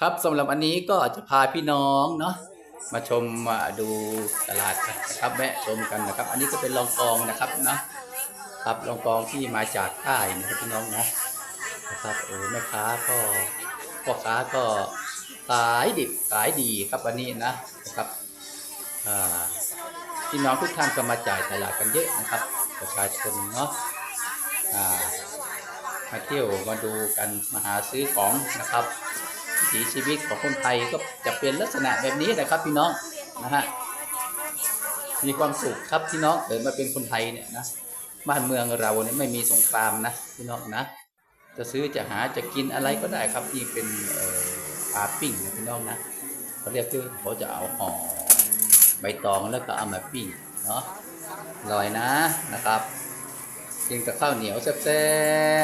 ครับสำหรับอันนี้ก็จะพาพี่น้องเนาะมาชมมาดูตลาดกันนะครับแวะชมกันนะครับ อันนี้ก็เป็นรองกองนะครับเนาะครับรองกองที่มาจากใต้นะครับพี่น้องนะนะครับโอ้แม่ค้าก็พ่อค้าก็ขายดิบขายดีครับวันนี้นะนะครับพี่น้องทุกท่านก็มาจ่ายตลาดกันเยอะนะครับ ประชาชนเนาะมาเที่ยวมาดูกันมาหาซื้อของนะครับ วิถีชีวิตของคนไทยก็จะเป็นลักษณะแบบนี้นะครับพี่น้องนะฮะมีความสุขครับพี่น้องเกิดมาเป็นคนไทยเนี่ยนะบ้านเมืองเราเนี่ยไม่มีสงครามนะพี่น้องนะ จะซื้อจะหาจะกินอะไรก็ได้ครับที่เป็นปลาปิ้งนะพี่น้องนะเขาเรียกคือเขาจะเอาห่อใบตองแล้วก็เอามาปิ้งเนาะอร่อยนะนะครับกินกับข้าวเหนียวแซ่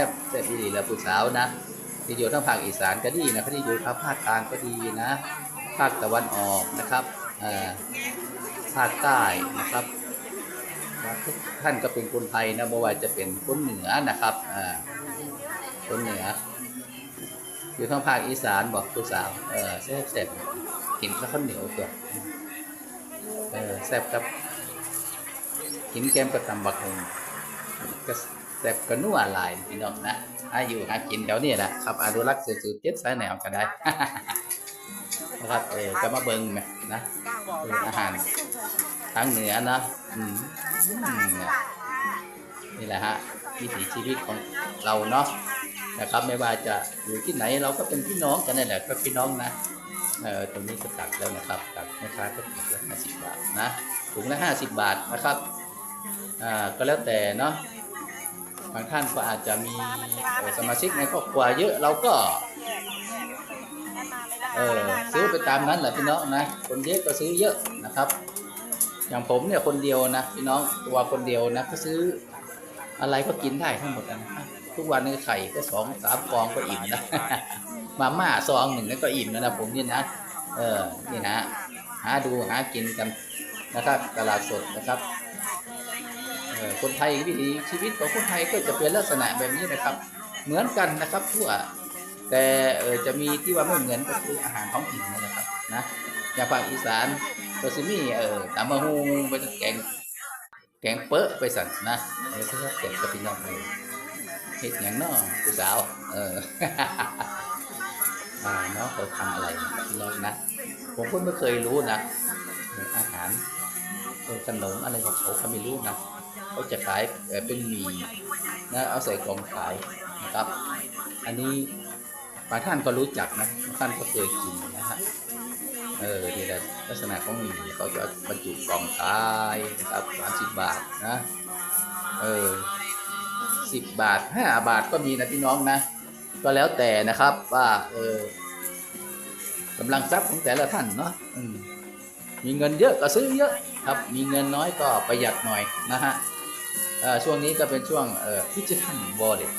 บๆแซ่บดีๆแล้วผู้สาวนะ ที่อยู่ทางภาคอีสานก็ดีนะครับที่อยู่ทางภาคกลางก็ดีนะ ภาคตะวันออกนะครับอ่อภาคใต้นะครับทุกท่านก็เป็นคนไทยนะไม่ว่าจะเป็นคนเหนือนะครับอ่าคนเหนือ อยู่ทางภาคอีสานบอกผู้สาวเออแซ่บแซ่บกินข้าวเหนียวตัวเออแซ่บครับกินแกมกับตำบักหงก็ แซ่ก็นัวหลายพี่น้องนะอาอยู่หากินแถวนี้นะครับอนุรักษ์สืบเจ็ดสายแนวก็ได้นะครับเออก็มาเบิ่งไหมนะอออาหารทางเหนือนะอืมนี่แหละฮะวิถีชีวิตของเราเนาะนะครับไม่ว่าจะอยู่ที่ไหนเราก็เป็นพี่น้องกันนั่แหละก็พี่น้องนะเออตรงนี้ก็ตักแล้วนะครับตักแม่ค้าก็ตักละห้าสิบบาทนะถุงละห้าสิบบาทนะครับอ่าก็แล้วแต่เนาะ บางท่านก็อาจจะมีสมาชิกในครอบครัวเยอะเราก็เออซื้อไปตามนั้นแหละพี่น้องนะ คนเยอะก็ซื้อเยอะนะครับ อย่างผมเนี่ยคนเดียวนะพี่น้องตัวคนเดียวนะก็ซื้ออะไรก็กินได้ทั้งหมดนะทุกวันนี้ไข่ก็สองสามฟองก็อิ่มนะมาม่าซองหนึ่งนั่นก็อิ่มแล้วนะผมนี่นะเออนี่นะหาดูหากินกันนะครับตลาดสดนะครับ คนไทยวิถีชีวิตของคนไทยก็จะเป็นลักษณะแบบนี้นะครับ เหมือนกันนะครับทั่วแต่จะมีที่ว่าไม่เหมือนก็คืออาหารท้องถิ่นนะครับนะอย่างภาคอีสานก็จะมีเออตำมะฮุงไปแกงแกงเปอะไปสั่นนะเออถ้าแกงกับพี่น้องเลยเฮ็ดอย่างน้อผู้สาวเอออ่าเนาะเขาทำอะไรกับพี่น้องนะผมก็ไม่เคยรู้นะอาหารขนมอะไรของเขาเขาไม่รู้นะ เขาจะขายเอ่อเป็นหมี่นะเอาใส่กล่องขายนะครับ อันนี้บางท่านก็รู้จักนะบางท่านก็เคยกินนะฮะเออนี่แหละลักษณะของหมี่เขาจะบรรจุกล่องขายนะครับสามสิบบาทนะเออสิบบาทห้าบาทก็มีนะพี่น้องนะ ก็แล้วแต่นะครับว่าเออกำลังทรัพย์ของแต่ละท่านเนาะมีเงินเยอะก็ซื้อเยอะครับ มีเงินน้อยก็ประหยัดหน่อยนะฮะ ช่วงนี้ก็เป็นช่วงเอ่อดิจิทัลวอลเล็ต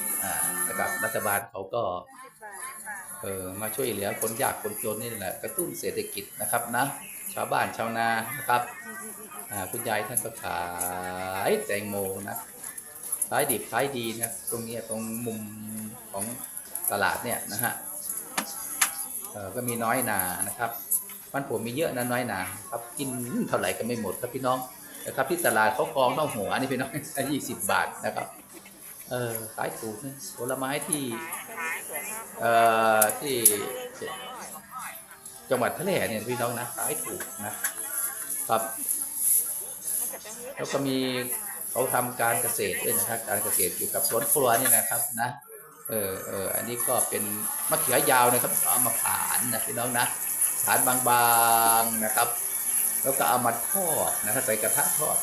นะครับรัฐบาลเขาก็เออมาช่วยเหลือคนยากคนจนนี่แหละกระตุ้นเศรษฐกิจนะครับนะชาวบ้านชาวนานะครับคุณยายท่านก็ขายแตงโมนะขายดิบขายดีนะตรงนี้ตรงมุมของตลาดเนี่ยนะฮะก็มีน้อยนานะครับบ้านผมมีเยอะนะน้อยนาครับกินเท่าไหร่ก็ไม่หมดครับพี่น้อง นะครับที่ตลาดเขากองเท่าหัวนี่พี่น้องยี่สิบบาทนะครับ เออขายถูกนะผลไม้ที่เอ่อที่จังหวัดพะแหล่เนี่ยพี่น้องนะขายถูกนะครับ แล้วก็มีเขาทำการเกษตรด้วยนะครับ การเกษตรเกี่ยวกับสวนครัวนี่นะครับนะเออเอออันนี้ก็เป็นมะเขือยาวนะครับเอามาผ่านนะพี่น้องนะผ่านบางๆนะครับ แล้วก็เอามาทอดนะครับใส่กระทะทอด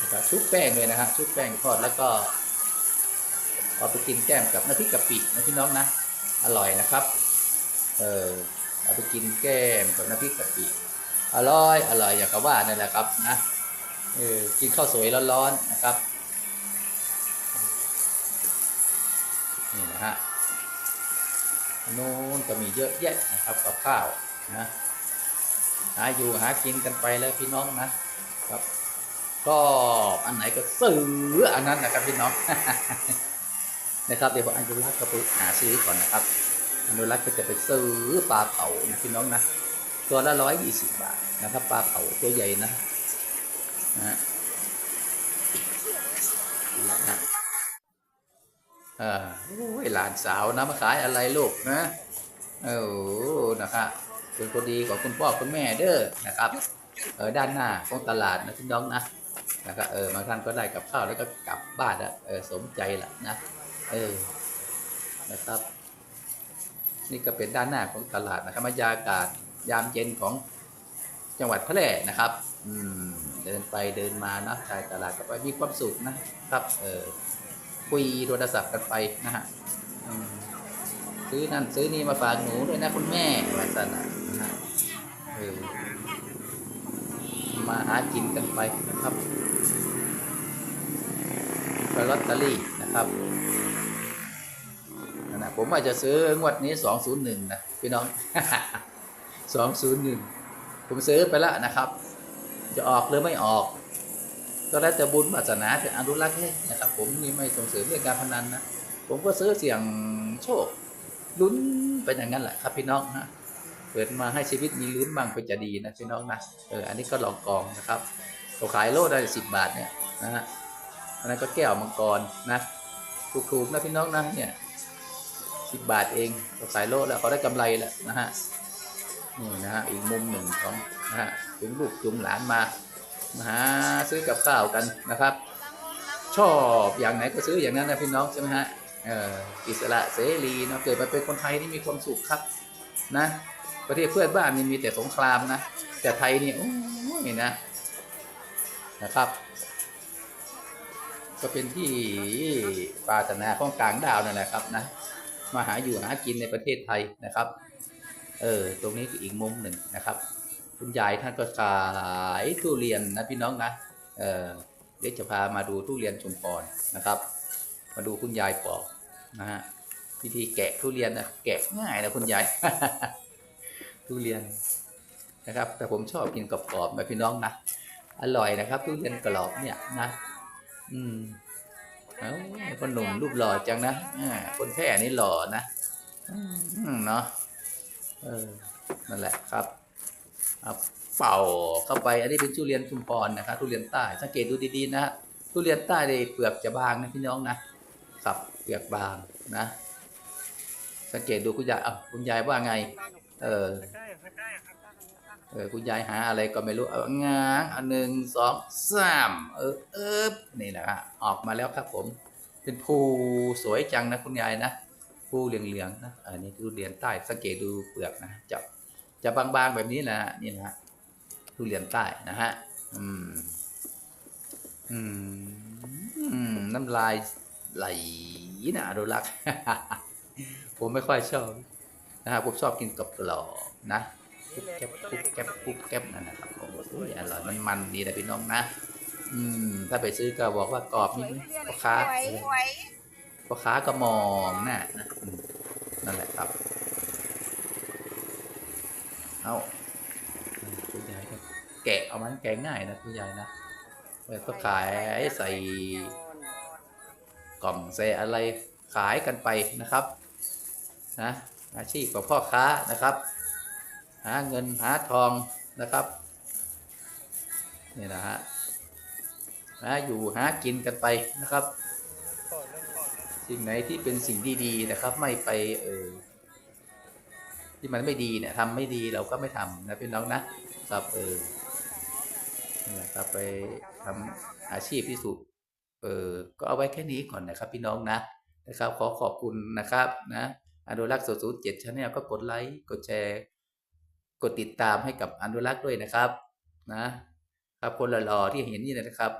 นะครับชุบแป้งเลยนะฮะชุบแป้งทอดแล้วก็เอาไปกินแก้มกับน้ำพริกกะปินะพี่น้องนะ อร่อยนะครับ เออเอาไปกินแก้มกับน้ำพริกกะปิอร่อยอร่อยอย่างกับว่านั่นแหละครับนะเออกินข้าวสวยร้อนๆนะครับนี่นะฮะโน้นก็มีเยอะแยะนะครับกับข้าวนะ หาอยู่หากินกันไปแล้วพี่น้องนะครับก็อันไหนก็ซื้ออันนั้นนะครับพี่น้องนะครับเดี๋ยวผมอนุรัตน์ก็ไปหาซื้อก่อนนะครับอนุรักษ์ก็จะไปซื้อปลาเผานะพี่น้องนะตัวละร้อยยี่สิบบาทนะครับปลาเผาตัวใหญ่นะนะฮะนะเออหลานสาวนะมาขายอะไรลูกนะโอ้นะครับ เป็นคนดีของคุณพ่อคุณแม่เด้อนะครับเออด้านหน้าของตลาดนะพี่น้องนะนะครับเออบางท่านก็ได้กับข้าวแล้วก็กลับบ้านอะเออสมใจละนะเออนะครับ นี่ก็เป็นด้านหน้าของตลาดนะครับบรรยากาศยามเย็นของจังหวัดแพร่นะครับ อืมเดินไปเดินมานะชายตลาดก็ไปมีความสุขนะครับ เออคุยโทรศัพท์กันไปนะฮะซื้อนั่นซื้อนี่มาฝากหนูด้วยนะคุณแม่มาสนะนะฮะ มาหากินกันไปนะครับไปลอตเตอรี่นะครับนั่นนะผมว่าจจะซื้องวดนี้201นะพี่น้อง201ผมซื้อไปแล้วนะครับ จะออกหรือไม่ออกก็แล้วแต่บุญวาสนาแต่อนุรักษ์ให้นะครับ ผมนี่ไม่ส่งเสริมเรื่องการพนันนะผมก็ซื้อเสี่ยงโชคลุ้นเป็นอย่างนั้นแหละครับพี่น้องนะ เปิดมาให้ชีวิตมีลุ้นบ้างก็จะดีนะพี่น้องนะเอออันนี้ก็ลองกองนะครับเขาขายโลได้สิบบาทเนี่ยนะฮะอันนั้นก็แก้วมังกรนะถูกๆนะพี่น้องนะเนี่ยสิบบาทเองเราขายโลแล้วเขาได้กำไรแล้วนะฮะนี่นะฮะอีกมุมหนึ่งของนะฮะถึงลูกจุงหลานมามาหาซื้อกับข้าวกันนะครับ ชอบอย่างไหนก็ซื้ออย่างนั้นนะพี่น้องใช่ไหมฮะเอออิสระเสรีเนาะเกิดมาเป็นคนไทยนี่มีความสุขครับนะ ประเทศเพื่อนบ้านนี่มีแต่สงครามนะ แต่ไทยนี่โอ้ยนะนะครับ ก็เป็นที่ปรารถนาของกลางดาวนั่นแหละครับนะ มาหาอยู่หากินในประเทศไทยนะครับ เออ ตรงนี้คืออีกมุมหนึ่งนะครับ คุณยายท่านก็ขายทุเรียนนะพี่น้องนะ เออเดี๋ยวจะพามาดูทุเรียนชุมพรนะครับ มาดูคุณยายปอกนะฮะ วิธีแกะทุเรียนนะแกะง่ายนะคุณยาย ทุเรียนนะครับ แต่ผมชอบกินกรอบๆนะพี่น้องนะอร่อยนะครับ ทุเรียนกรอบเนี่ยนะ อืมเอ้าคนหนุ่มรูปหล่อจังนะอคนแพร่นี่หล่อนะอืมเนาะเออนั่นแหละครับเอาเป่าเข้าไป อันนี้เป็นทุเรียนชุมพรนะครับทุเรียนใต้สังเกตดูดีๆนะฮะทุเรียนใต้ในเปลือกจะบางนะพี่น้องนะครับเปลือกบางนะ สังเกตดูคุณยายอะคุณยายว่าไง เออเออคุณยายหาอะไรก็ไม่รู้เอางางเอาหนึ่งสองสามเออเออนี่แหละฮะออกมาแล้วครับผม เป็นภูสวยจังนะคุณยายนะภูเหลืองๆนะอันนี้ทุเรียนใต้สังเกตดูเปลือกนะจะจะบางๆแบบนี้นะฮะนี่นะฮะทุเรียนใต้นะฮะอืมอืมอืมน้ำลายไหลนะอนุรักษ์ผมไม่ค่อยชอบ นะครับผมชอบกินกับกรอบนะกุ๊บแก๊บกุ๊บแก๊บกุ๊บแก๊บนั่นนะครับโอ้โหอร่อยมันมันดีนะพี่น้องนะ อืม ถ้าไปซื้อก็บอกว่ากรอบนี่พ่อค้าพ่อค้าก็มองน้านะนั่นแหละครับ เอาคุณยายก็แกะเอามันแกะง่ายนะคุณยายนะแล้วก็ขายใส่กล่องใส่อะไรขายกันไปนะครับ นะ อาชีพของพ่อค้านะครับ หาเงินหาทองนะครับนี่นะฮะหาอยู่หากินกันไปนะครับ สิ่งไหนที่เป็นสิ่งดีๆนะครับ ไม่ไปเออที่มันไม่ดีเนี่ยทำไม่ดีเราก็ไม่ทำนะพี่น้องนะครับเออนี่แหละครับไปทำอาชีพที่สุดเออก็เอาไว้แค่นี้ก่อนนะครับ พี่น้องนะนะครับ ขอขอบคุณนะครับนะ อนุรักษ์ศูนย์เจ็ดชาแนลก็กดไลค์กดแชร์ กดติดตามให้กับอนุรักษ์ด้วยนะครับ นะ ครับคนหล่อๆที่เห็นนี่นะครับ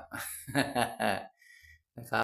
นะครับ